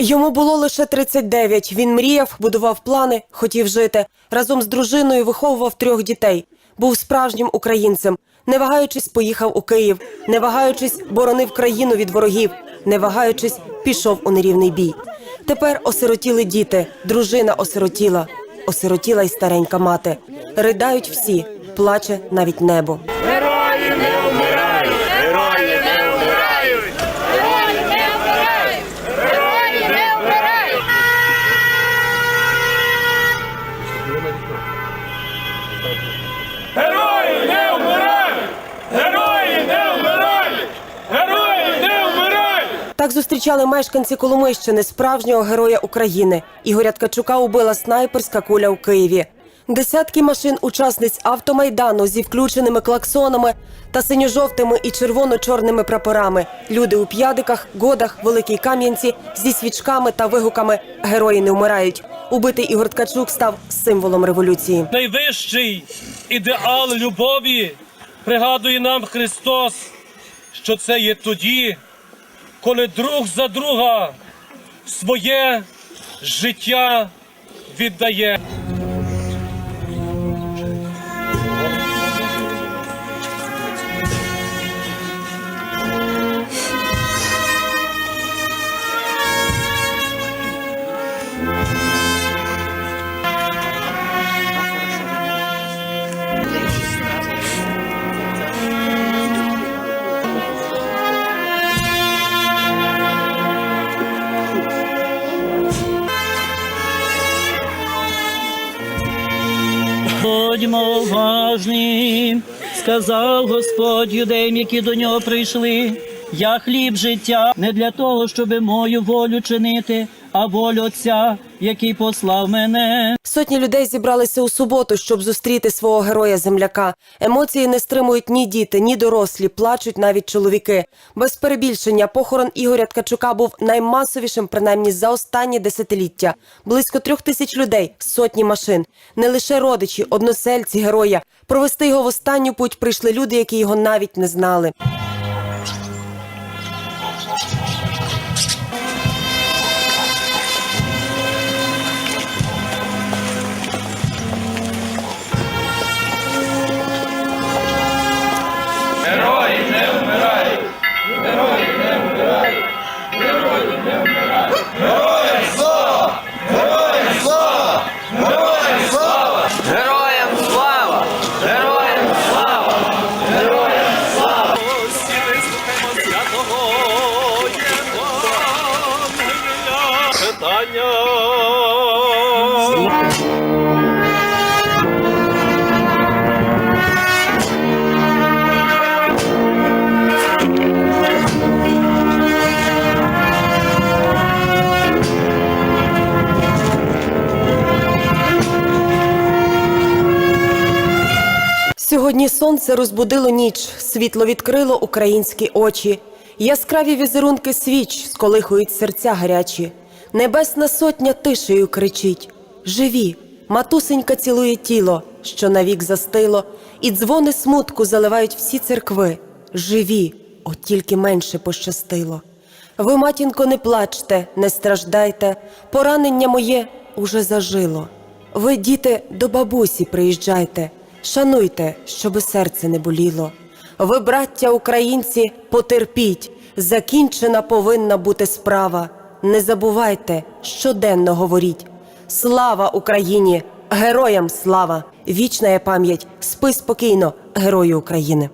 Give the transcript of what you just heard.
Йому було лише 39. Він мріяв, будував плани, хотів жити. Разом з дружиною виховував трьох дітей. Був справжнім українцем. Не вагаючись, поїхав у Київ. Не вагаючись, боронив країну від ворогів. Не вагаючись, пішов у нерівний бій. Тепер осиротіли діти, дружина осиротіла, осиротіла й старенька мати. Riдають всі, плаче навіть небо. Так зустрічали мешканці Коломийщини справжнього героя України. Ігоря Ткачука убила снайперська куля у Києві. Десятки машин учасниць автомайдану зі включеними клаксонами та синьо-жовтими і червоно-чорними прапорами. Люди у п'ядиках, годах, великій кам'янці зі свічками та вигуками Герої не вмирають. Убитий Ігор Ткачук став символом революції. найвищий ідеал любові пригадує нам Христос, що це є тоді, коли друг за друга своє життя віддає. Будьмо уважні, сказав Господь юдеям, які до нього прийшли. Я хліб життя не для того, щоб мою волю чинити, а волю Отця, який послав мене. Сотні людей зібралися у суботу, щоб зустріти свого героя-земляка. Емоції не стримують ні діти, ні дорослі, плачуть навіть чоловіки. Без перебільшення похорон Ігоря Ткачука був наймасовішим, принаймні за останні десятиліття. Близько трьох тисяч людей, сотні машин. Не лише родичі, односельці героя. Провести його в останню путь прийшли люди, які його навіть не знали. Сьогодні сонце розбудило ніч, світло відкрило українські очі. Яскраві візерунки свіч сколихують серця гарячі. Небесна сотня тишею кричить: Живі! Матусенька цілує тіло, що навік застило, і дзвони смутку заливають всі церкви. Живі, от тільки менше пощастило. Ви, матінко, не плачте, не страждайте, поранення моє уже зажило. Ви, діти, до бабусі приїжджайте, шануйте, щоби серце не боліло. Ви, браття українці, потерпіть, закінчена повинна бути справа. Не забувайте, щоденно говоріть. Слава Україні! Героям слава! Вічна пам'ять! Спи спокійно, герою України!